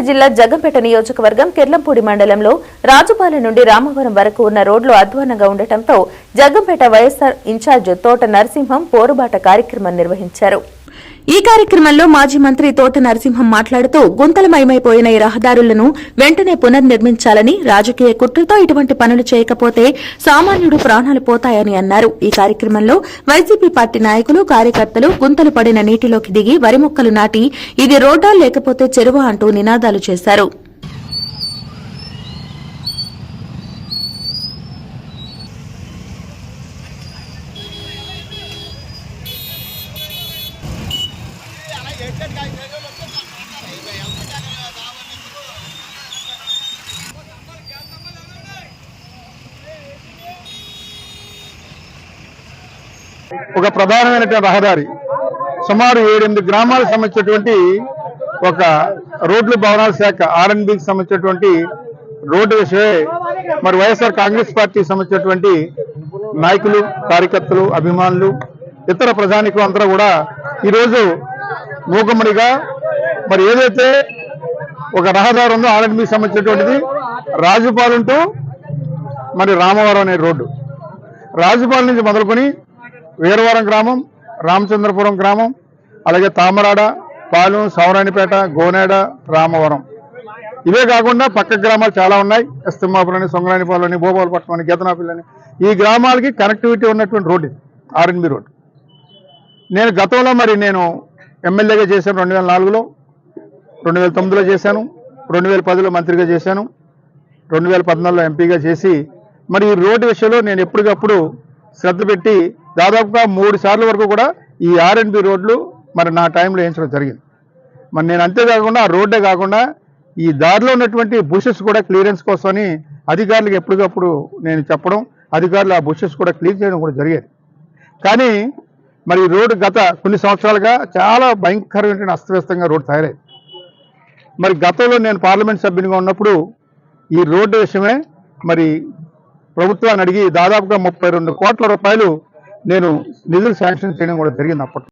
సూర్యాపేట జిల్లా జగంపేట నియోజకవర్గం కిర్లంపూడి మండలంలో రాజుపాలెం నుండి రామవరం వరకు ఉన్న రోడ్లు అధ్వానంగా ఉండటంతో జగంపేట వైఎస్సార్ ఇన్ఛార్జ్ తోట నరసింహం పోరుబాట కార్యక్రమం నిర్వహించారు. ఈ కార్యక్రమంలో మాజీ మంత్రి తోట నరసింహం మాట్లాడుతూ గుంతలమయమైపోయిన ఈ రహదారులను వెంటనే పునర్నిర్మించాలని రాజకీయ కుట్రతో ఇటువంటి పనులు చేయకపోతే సామాన్యుడు ప్రాణాలు పోతాయని అన్నారు. ఈ కార్యక్రమంలో వైసీపీ పార్టీ నాయకులు కార్యకర్తలు గుంతలు పడిన నీటిలోకి దిగి వరి మొక్కలు నాటి ఇది రోడ్డా లేకపోతే చెరువా అంటూ నినాదాలు చేశారు. ఒక ప్రధానమైనటువంటి రహదారి సుమారు ఏడెనిమిది గ్రామాలకు సంబంధించినటువంటి ఒక రోడ్లు భవనాల శాఖ ఆర్ఎన్బికి సంబంధించినటువంటి రోడ్డు విషయమే మరి వైఎస్ఆర్ కాంగ్రెస్ పార్టీకి సంబంధించినటువంటి నాయకులు కార్యకర్తలు అభిమానులు ఇతర ప్రజానికులు అందరూ కూడా ఈరోజు మూకమ్మడిగా మరి ఏదైతే ఒక రహదారి ఉందో ఆర్ఎన్బికి సంబంధించినటువంటిది రాజుపాలెం టు మరి రామవరం అనే రోడ్డు. రాజుపాలెం నుంచి మొదలుకొని వీరవరం గ్రామం రామచంద్రపురం గ్రామం అలాగే తామరాడ పాలెం సౌరాణిపేట గోనేడ రామవరం. ఇవే కాకుండా పక్క గ్రామాలు చాలా ఉన్నాయి. ఎస్తిమ్మాపురం అని సొంగరానిపాలెం అని భూపాలపట్నం అని గీతనాపల్లి అని ఈ గ్రామాలకి కనెక్టివిటీ ఉన్నటువంటి రోడ్డు ఇది ఆర్ఎన్బి రోడ్ నేను గతంలో మరి నేను ఎమ్మెల్యేగా చేశాను రెండు వేల నాలుగులో రెండు వేల తొమ్మిదిలో చేశాను రెండు వేల పదిలో మంత్రిగా చేశాను రెండు వేల పద్నాలుగులో ఎంపీగా చేసి మరి ఈ రోడ్డు విషయంలో నేను ఎప్పటికప్పుడు శ్రద్ధ పెట్టి దాదాపుగా మూడు సార్లు వరకు కూడా ఈ ఆర్ఎన్బి రోడ్లు మరి నా టైంలో వేయించడం జరిగింది. మరి నేను అంతేకాకుండా ఆ రోడ్డే కాకుండా ఈ దారిలో ఉన్నటువంటి బుషెస్ కూడా క్లియరెన్స్ కోసమని అధికారులకు ఎప్పటికప్పుడు నేను చెప్పడం అధికారులు ఆ బుషెస్ కూడా క్లియర్ చేయడం కూడా జరిగేది. కానీ మరి రోడ్డు గత కొన్ని సంవత్సరాలుగా చాలా భయంకరమైన అస్తవ్యస్తంగా రోడ్డు తయారైంది. మరి గతంలో నేను పార్లమెంట్ సభ్యునిగా ఉన్నప్పుడు ఈ రోడ్డు విషయమే మరి ప్రభుత్వాన్ని అడిగి దాదాపుగా ముప్పై రెండు కోట్ల రూపాయలు నేను నిధులు శాంక్షన్ చేయడం కూడా జరిగింది అప్పట్లో.